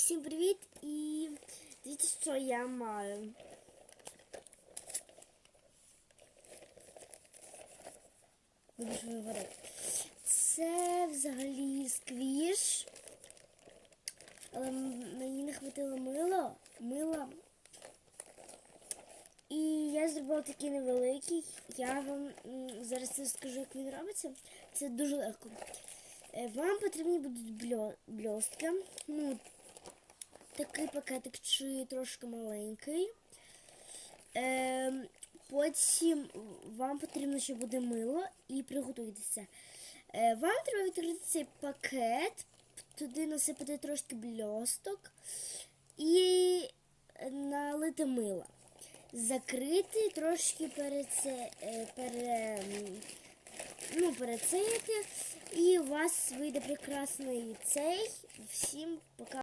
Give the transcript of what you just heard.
Всім привіт! І дивіться, що я маю. Ж говорити. Це взагалі сквіш. Але мені не хватило мила. Мила. І я зробила такий невеликий. Я вам зараз розкажу, як він робиться. Це дуже легко. Е, Вам потрібні будуть бльо- бльостки. Ну, такий пакетик чи трошки маленький. Е, потім вам потрібно, ще буде мило і приготуйтеся. Е, вам треба відкрити цей пакет, туди насипати трошки бльосток і налити мила. Закрити трошки переце, е, пере, ну, перецеяти, і у вас вийде прекрасний цей. Всім пока.